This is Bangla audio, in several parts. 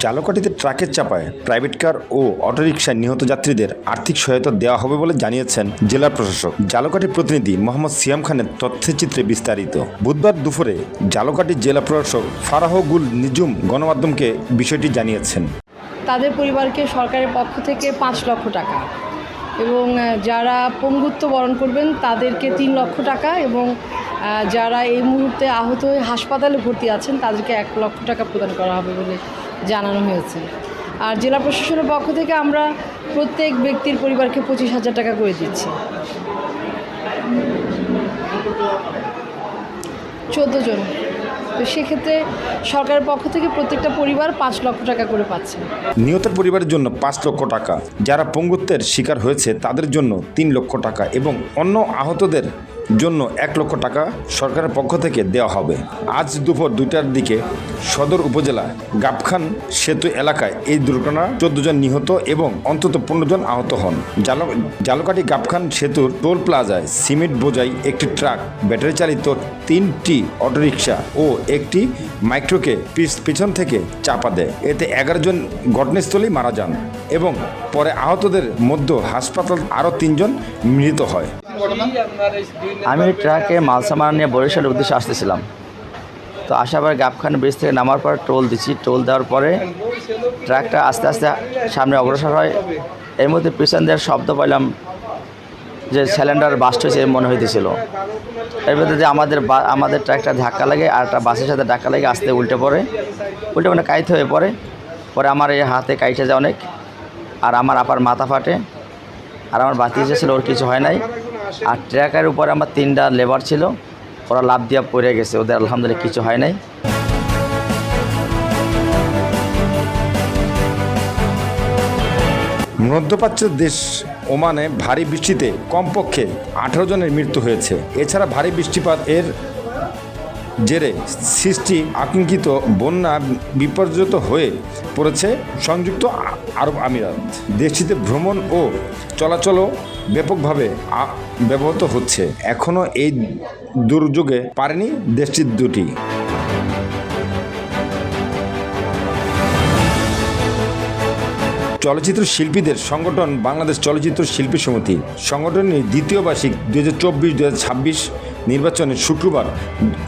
জালকাঠিতে ট্রাকের চাপায় প্রাইভেট কার ও অটোরিকশায় নিহত যাত্রীদের আর্থিক সহায়তা দেওয়া হবে বলে জানিয়েছেন জেলা প্রশাসক। জালকাঠি প্রতিনিধি মোহাম্মদ সিয়াম খানের তথ্যচিত্রে বিস্তারিত। বুধবার দুপুরে জালকাঠি জেলা প্রশাসক ফারাহগুল নিজুম গণমাধ্যমকে বিষয়টি জানিয়েছেন। তাদের পরিবারকে সরকারের পক্ষ থেকে পাঁচ লক্ষ টাকা এবং যারা পঙ্গুত্ব বরণ করবেন তাদেরকে তিন লক্ষ টাকা এবং যারা এই মুহূর্তে আহত হয়ে হাসপাতালে ভর্তি আছেন তাদেরকে এক লক্ষ টাকা প্রদান করা হবে বলে জানানো হয়েছে। আর জেলা প্রশাসনের পক্ষ থেকে আমরা প্রত্যেক ব্যক্তির পরিবারকে পঁচিশ হাজার টাকা করে দিচ্ছি। চোদ্দ জন। তো সেক্ষেত্রে সরকারের পক্ষ থেকে প্রত্যেকটা পরিবার পাঁচ লক্ষ টাকা করে পাচ্ছে। নিহতের পরিবারের জন্য পাঁচ লক্ষ টাকা। যারা পঙ্গুত্বের শিকার হয়েছে, তাদের জন্য তিন লক্ষ টাকা এবং অন্য আহতদের জন্য এক লক্ষ টাকা সরকারের পক্ষ থেকে দেওয়া হবে। আজ দুপুর দুইটার দিকে সদর উপজেলা গাবখান সেতু এলাকায় এই দুর্ঘটনা চোদ্দ জন নিহত এবং অন্তত পনেরো জন আহত হন। জালক জালকাঠি গাবখান সেতুর টোল প্লাজায় সিমেন্ট বোঝাই একটি ট্রাক, ব্যাটারি চালিত তিনটি অটোরিকশা ও একটি মাইক্রোকে পিছ- পিছন থেকে চাপা দেয়। এতে এগারো জন ঘটনাস্থলেই মারা যান এবং পরে আহতদের মধ্যে হাসপাতাল আরও তিনজন মৃত হয়। আমি ট্রাকে মাল সামান নিয়ে বরিশালের উদ্দেশ্যে আসতেছিলাম। তো আসার পর গাবখান ব্রিজ থেকে নামার পর টোল দিচ্ছি টোল দেওয়ার পরে ট্রাকটা আস্তে আস্তে সামনে অগ্রসর হয়। এর মধ্যে পিছন দেওয়ার শব্দ পাইলাম যে সিলিন্ডার বাস্ট হয়েছে মনে হইতেছিল। এর মধ্যে যে আমাদের বা- আমাদের ট্রাকটা ধাক্কা লাগে আর একটা বাসের সাথে ধাক্কা লাগে আস্তে উল্টে পড়ে। উল্টে মানে কাইতে হয়ে পড়ে। পরে আমার এই হাতে কাইটে যায় অনেক। আর আমার আপার মাথা ফাটে। আর আমার বাতি এসেছিল ওর কিছু হয় নাই। আর ট্র্যাকের উপরে আমার তিনটা লেবার ছিল। ওরা লাভ দিয়া পড়ে গেছে ওদের আলহামদুলিল্লাহ কিছু হয় নাই। মধ্যপ্রাচ্য দেশ ওমানে ভারী বৃষ্টিতে কমপক্ষে আঠারো জনের মৃত্যু হয়েছে। এছাড়া ভারী বৃষ্টিপাত এর জেরে সৃষ্টি আকাঙ্ক্ষিত বন্যা বিপর্যত হয়ে পড়েছে সংযুক্ত আরব আমিরাত। দেশটিতে ভ্রমণ ও চলাচলও ব্যাপকভাবে ব্যবহৃত হচ্ছে। এখনও এই দুর্যোগে পারেনি দেশটির দুটি। চলচ্চিত্র শিল্পীদের সংগঠন বাংলাদেশ চলচ্চিত্র শিল্পী সমিতি। সংগঠনের দ্বিতীয় বার্ষিক দু হাজার চব্বিশ দু হাজার ছাব্বিশ নির্বাচনের শুক্রবার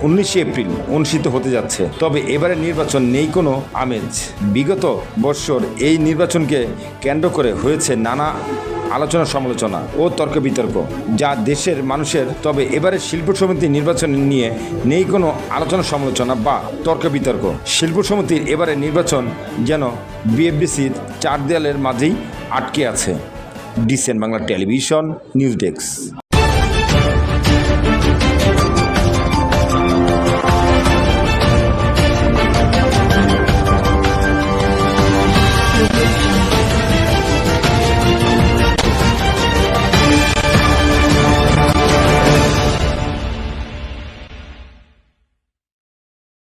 উনিশে এপ্রিল অনুষ্ঠিত হতে যাচ্ছে। তবে এবারের নির্বাচন নেই কোনো আমেজ। বিগত বৎসর এই নির্বাচনকে কেন্দ্র করে হয়েছে নানা আলোচনা সমালোচনা ও তর্ক বিতর্ক, যা দেশের মানুষের, তবে এবারে শিল্প সমিতি নির্বাচন নিয়ে নেই কোনো আলোচনা সমালোচনা বা তর্ক বিতর্ক। শিল্প সমিতির এবারে নির্বাচন যেন বিএফডিসির চার দেয়ালের মাঝেই আটকে আছে। ডিসেন বাংলা টেলিভিশন, নিউজ ডেস্ক।